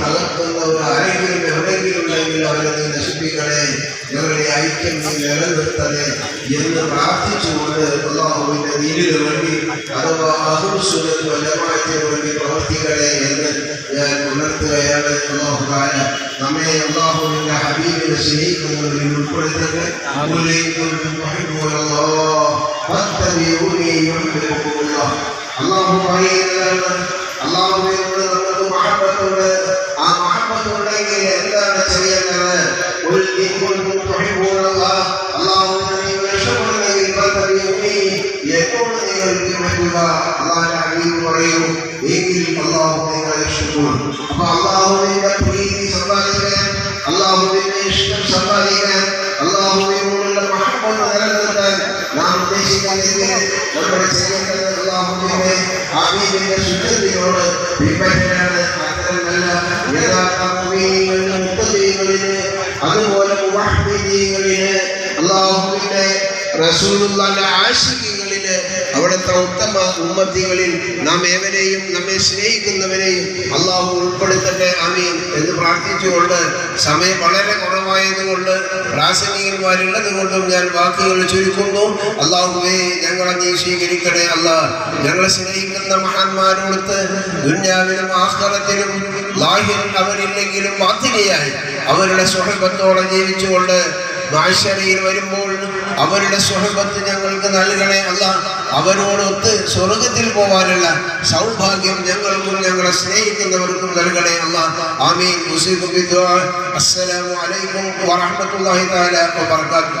തകർക്കുന്നവർ ആരെങ്കിലും എവിടെയെങ്കിലും ഉണ്ടെങ്കിൽ അവരെ നശിപ്പിക്കണേ ഞങ്ങളുടെ ഐക്യം നീ നിലനിർത്തണേ എന്ന് പ്രാർത്ഥിച്ചുകൊണ്ട് അള്ളാഹുവിന്റെ നീരിന് വേണ്ടി അഥവാ അഹുസുനത്ത് വല്ലമായത്തിന് വേണ്ടി പ്രവർത്തിക്കണേ എന്ന് ഞാൻ ഉണർത്തുകയാണ്. അള്ളാഹുബാന നമ്മെ അള്ളാഹുവിന്റെ ഹബീബിനെ സ്നേഹിക്കുന്നവരിൽ ഉൾപ്പെടുത്തട്ടെ. അള്ളാഹു പറയുന്നതാണ് ഉണ്ടെങ്കിൽ എന്താണ് ചെയ്യേണ്ടത് എന്നോട് നിങ്ങൾ പിന്തുണയ്ക്കുക അള്ളാഹു പറയൂ എങ്കിൽ അള്ളാഹു നിങ്ങളെ ഇഷ്ടപ്പെടും അപ്പൊ അള്ളാഹുവിന്റെ പ്രീതി സമ്പാദിക്കാൻ അള്ളാഹുവിന്റെ ഇഷ്ടം സമ്പാദിക്കാൻ അള്ളാഹുവിനോടുള്ള മഹത്വം നിലനിർത്താൻ നാം ഉദ്ദേശിക്കുന്നെങ്കിൽ നമ്മൾ ചെയ്യേണ്ടത് അള്ളാഹുവിന്റെ ആമീനിന്റെ ശുദ്ധത്തിനോട് പിൻപറ്റാൻ യഥാർത്ഥ മുഅ്മിനീങ്ങളിൽ അതുപോലെ മുവഹ്ഹിദീകളിൽ അള്ളാഹുവിന്റെ റസൂലുള്ളാഹിന്റെ അവിടുത്തെ ഉമ്മത്തികളിൽ നാം ഏവരെയും നമ്മെ സ്നേഹിക്കുന്നവരെയും അള്ളാഹു ഉൾപ്പെടുത്തട്ടെ അമീൻ എന്ന് പ്രാർത്ഥിച്ചുകൊണ്ട് സമയം വളരെ കുറവായതുകൊണ്ട് പ്രാസംഗികന്മാരുള്ളത് കൊണ്ടും ഞാൻ വാക്കുകൾ ചുരുക്കുന്നു. അള്ളാഹുവേ ഞങ്ങളെ നീ സ്വീകരിക്കണേ അല്ല. ഞങ്ങളെ സ്നേഹിക്കുന്ന മഹാന്മാരോടത്ത് ദുന്യാവിലും ആഹ്ലത്തിലും ലാഹിൽ അവരില്ലെങ്കിലും വാത്തിനിയായി അവരുടെ സുഹൃബത്തോടെ ജീവിച്ചുകൊണ്ട് മാഷരയിൽ വരുമ്പോൾ അവരുടെ സുഹൃബത്ത് ഞങ്ങൾക്ക് നൽകണേ അല്ല. അവരോടൊത്ത് സ്വർഗത്തിൽ പോകാനുള്ള സൗഭാഗ്യം ഞങ്ങൾക്കും ഞങ്ങളെ സ്നേഹിക്കുന്നവർക്കും നൽകണേ അല്ല ആമീൻ. അസ്സലാമു അലൈക്കും വറഹ്മത്തുള്ളാഹി തആല വബറകാതുഹു.